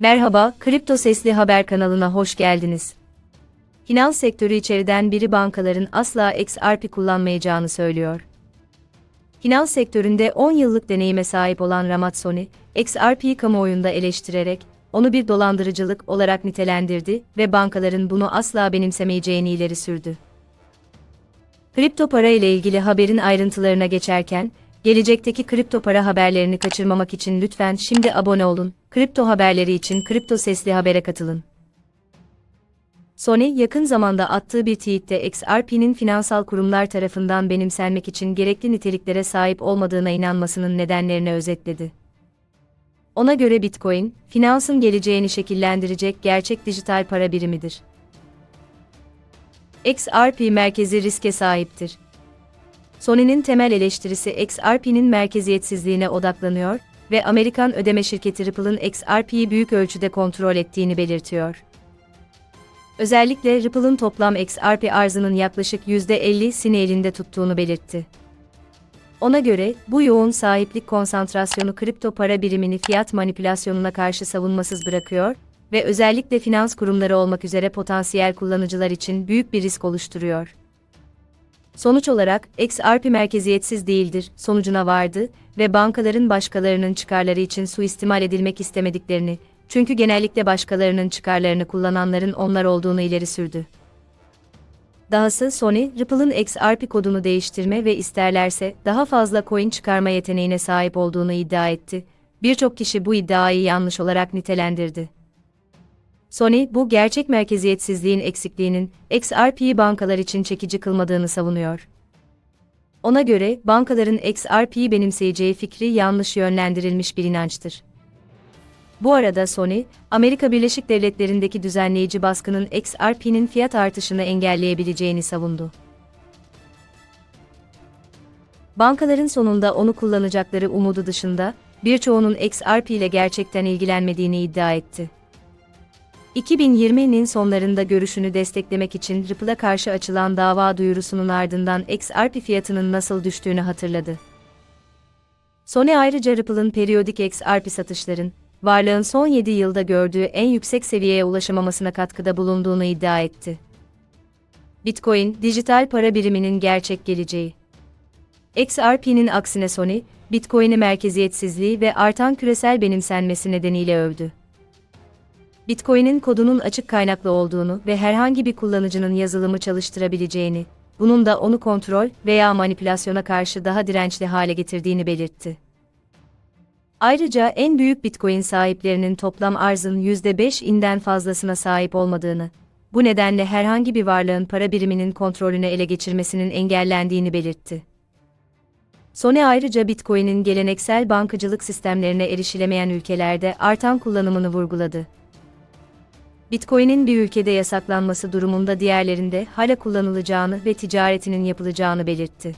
Merhaba, Kripto Sesli Haber kanalına hoş geldiniz. Finans sektörü içeriden biri bankaların asla XRP kullanmayacağını söylüyor. Finans sektöründe 10 yıllık deneyime sahip olan Ramazzoni, XRP'yi kamuoyunda eleştirerek, onu bir dolandırıcılık olarak nitelendirdi ve bankaların bunu asla benimsemeyeceğini ileri sürdü. Kripto para ile ilgili haberin ayrıntılarına geçerken, gelecekteki kripto para haberlerini kaçırmamak için lütfen şimdi abone olun. Kripto haberleri için Kripto Sesli Haber'e katılın. Sony, yakın zamanda attığı bir tweette XRP'nin finansal kurumlar tarafından benimsenmek için gerekli niteliklere sahip olmadığına inanmasının nedenlerini özetledi. Ona göre Bitcoin, finansın geleceğini şekillendirecek gerçek dijital para birimidir. XRP merkezi riske sahiptir. Sony'nin temel eleştirisi XRP'nin merkeziyetsizliğine odaklanıyor ve Amerikan ödeme şirketi Ripple'ın XRP'yi büyük ölçüde kontrol ettiğini belirtiyor. Özellikle Ripple'ın toplam XRP arzının yaklaşık %50'sini elinde tuttuğunu belirtti. Ona göre, bu yoğun sahiplik konsantrasyonu kripto para birimini fiyat manipülasyonuna karşı savunmasız bırakıyor ve özellikle finans kurumları olmak üzere potansiyel kullanıcılar için büyük bir risk oluşturuyor. Sonuç olarak, XRP merkeziyetsiz değildir, sonucuna vardı ve bankaların başkalarının çıkarları için suistimal edilmek istemediklerini, çünkü genellikle başkalarının çıkarlarını kullananların onlar olduğunu ileri sürdü. Dahası Sony, Ripple'ın XRP kodunu değiştirme ve isterlerse daha fazla coin çıkarma yeteneğine sahip olduğunu iddia etti. Birçok kişi bu iddiayı yanlış olarak nitelendirdi. Sony, bu gerçek merkeziyetsizliğin eksikliğinin XRP'yi bankalar için çekici kılmadığını savunuyor. Ona göre, bankaların XRP'yi benimseyeceği fikri yanlış yönlendirilmiş bir inançtır. Bu arada Sony, Amerika Birleşik Devletleri'ndeki düzenleyici baskının XRP'nin fiyat artışını engelleyebileceğini savundu. Bankaların sonunda onu kullanacakları umudu dışında, birçoğunun XRP ile gerçekten ilgilenmediğini iddia etti. 2020'nin sonlarında görüşünü desteklemek için Ripple'a karşı açılan dava duyurusunun ardından XRP fiyatının nasıl düştüğünü hatırladı. Sony ayrıca Ripple'ın periyodik XRP satışların, varlığın son 7 yılda gördüğü en yüksek seviyeye ulaşamamasına katkıda bulunduğunu iddia etti. Bitcoin, dijital para biriminin gerçek geleceği. XRP'nin aksine Sony, Bitcoin'i merkeziyetsizliği ve artan küresel benimsenmesi nedeniyle övdü. Bitcoin'in kodunun açık kaynaklı olduğunu ve herhangi bir kullanıcının yazılımı çalıştırabileceğini, bunun da onu kontrol veya manipülasyona karşı daha dirençli hale getirdiğini belirtti. Ayrıca en büyük Bitcoin sahiplerinin toplam arzın %5'inden fazlasına sahip olmadığını, bu nedenle herhangi bir varlığın para biriminin kontrolünü ele geçirmesinin engellendiğini belirtti. Sony ayrıca Bitcoin'in geleneksel bankacılık sistemlerine erişilemeyen ülkelerde artan kullanımını vurguladı. Bitcoin'in bir ülkede yasaklanması durumunda diğerlerinde hala kullanılacağını ve ticaretinin yapılacağını belirtti.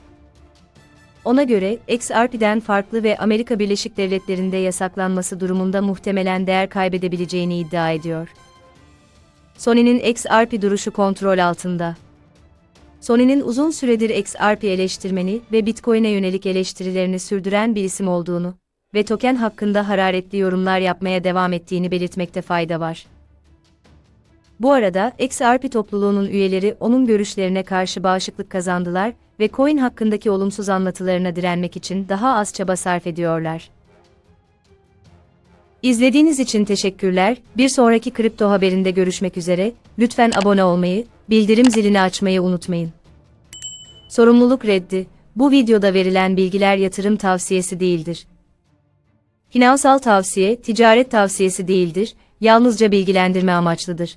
Ona göre, XRP'den farklı ve Amerika Birleşik Devletleri'nde yasaklanması durumunda muhtemelen değer kaybedebileceğini iddia ediyor. Sony'nin XRP duruşu kontrol altında. Sony'nin uzun süredir XRP eleştirmeni ve Bitcoin'e yönelik eleştirilerini sürdüren bir isim olduğunu ve token hakkında hararetli yorumlar yapmaya devam ettiğini belirtmekte fayda var. Bu arada XRP topluluğunun üyeleri onun görüşlerine karşı bağışıklık kazandılar ve coin hakkındaki olumsuz anlatılarına direnmek için daha az çaba sarf ediyorlar. İzlediğiniz için teşekkürler. Bir sonraki kripto haberinde görüşmek üzere. Lütfen abone olmayı, bildirim zilini açmayı unutmayın. Sorumluluk reddi. Bu videoda verilen bilgiler yatırım tavsiyesi değildir. Finansal tavsiye, ticaret tavsiyesi değildir, yalnızca bilgilendirme amaçlıdır.